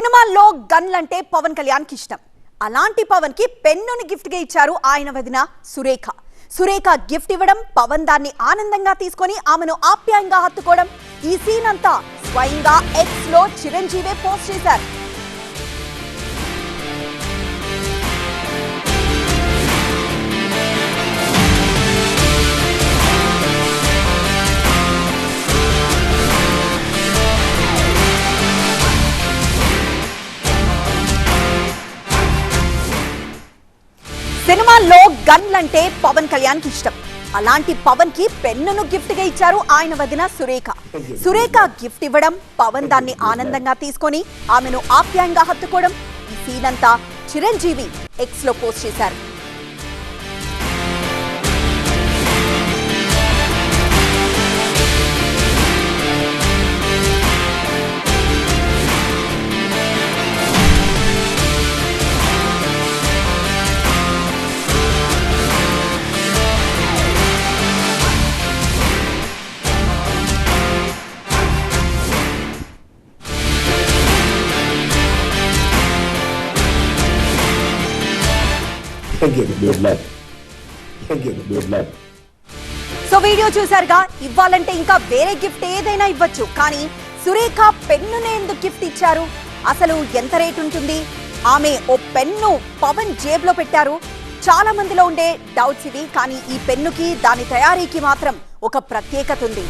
సినిమాల్లో గన్లంటే పవన్ కళ్యాణ్కి ఇష్టం. అలాంటి పవన్కి పెన్నుని గిఫ్ట్గా ఇచ్చారు ఆయన వదిన సురేఖ. సురేఖ గిఫ్ట్ ఇవ్వడం పవన్ దాన్ని ఆనందంగా తీసుకొని ఆమెను ఆప్యాయంగా హత్తుకోవడం ఈ సీన్ అంతా స్వయంగా ఎక్స్లో చిరంజీవే పోస్ట్ చేశారు. సినిమాల్లో గన్లంటే పవన్ కళ్యాణ్కి ఇష్టం. అలాంటి పవన్కి పెన్నును గిఫ్ట్గా ఇచ్చారు ఆయన వదిన సురేఖ. సురేఖ గిఫ్ట్ ఇవ్వడం పవన్ దాన్ని ఆనందంగా తీసుకొని ఆమెను ఆప్యాయంగా హత్తుకోవడం ఈ సీన్ అంతా చిరంజీవి ఎక్స్లో పోస్ట్ చేశారు. సో వీడియో చూసారుగా ఇవ్వాలంటే ఇంకా వేరే గిఫ్ట్ ఏదైనా ఇవ్వచ్చు. కానీ సురేఖ పెన్నునే ఎందుకు గిఫ్ట్ ఇచ్చారు? అసలు ఎంత రేట్ ఉంటుంది? ఆమె ఓ పెన్ను పవన్ జేబులో పెట్టారు. చాలా మందిలో ఉండే డౌట్స్ ఇవి కానీ ఈ పెన్నుకి దాని తయారీకి మాత్రం ఒక ప్రత్యేకత ఉంది.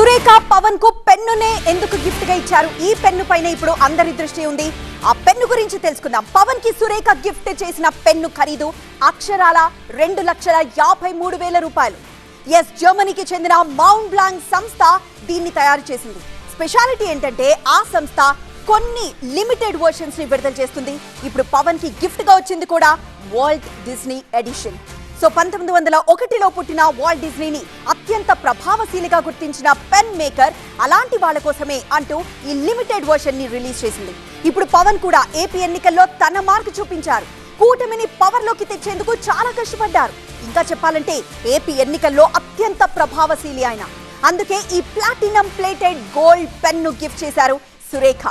సురేఖ పవన్కు పెన్నునే ఎందుకు గిఫ్ట్గా ఇచ్చారు? ఈ పెన్ను పైన ఇప్పుడు అందరి దృష్టి ఉంది. ఆ పెన్ను గురించి తెలుసుకుందాం. పవన్కి సురేఖ గిఫ్ట్ చేసిన పెన్ను ఖరీదు అక్షరాల రెండు లక్షల యాభై మూడు వేల రూపాయలు. ఎస్ జర్మనీకి చెందిన మౌంట్ బ్లాంక్ సంస్థ దీన్ని తయారు చేసింది. స్పెషాలిటీ ఏంటంటే ఆ సంస్థ కొన్ని లిమిటెడ్ వర్షన్స్ని విడుదల చేస్తుంది. ఇప్పుడు పవన్కి గిఫ్ట్గా వచ్చింది కూడా వరల్డ్ డిస్నీ ఎడిషన్ సో పంతొమ్మిది వందల ఒకటిలో పుట్టిన వాల్ట్ డిజ్నీని అత్యంత ప్రభావశీలిగా గుర్తించిన పెన్ మేకర్ అలాంటి వాళ్ళ కోసమే అంటూ ఈ లిమిటెడ్ వర్షన్ని రిలీజ్ చేసింది. ఇప్పుడు పవన్ కూడా ఏపీ ఎన్నికల్లో తన మార్కు చూపించారు. కూటమిని పవర్లోకి తెచ్చేందుకు చాలా కష్టపడ్డారు. ఇంకా చెప్పాలంటే ఏపీ ఎన్నికల్లో అత్యంత ప్రభావశీలి ఆయన. అందుకే ఈ platinum plated gold pen gift చేశారు సురేఖ.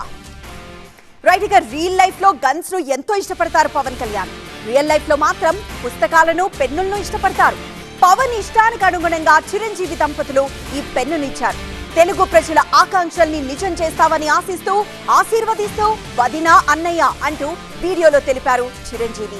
రైట్ ఇక రీల్ లైఫ్లో గన్స్ను ఎంతో ఇష్టపడతారు పవన్ కళ్యాణ్. రియల్ లైఫ్లో మాత్రం పుస్తకాలను పెన్నులను ఇష్టపడతారు. పవన్ ఇష్టానికి అనుగుణంగా చిరంజీవి దంపతులు ఈ పెన్నునిచ్చారు. తెలుగు ప్రజల ఆకాంక్షల్ని నిజం చేస్తావని ఆశిస్తూ ఆశీర్వదిస్తూ వదినా అన్నయ్య అంటూ వీడియోలో తెలిపారు చిరంజీవి.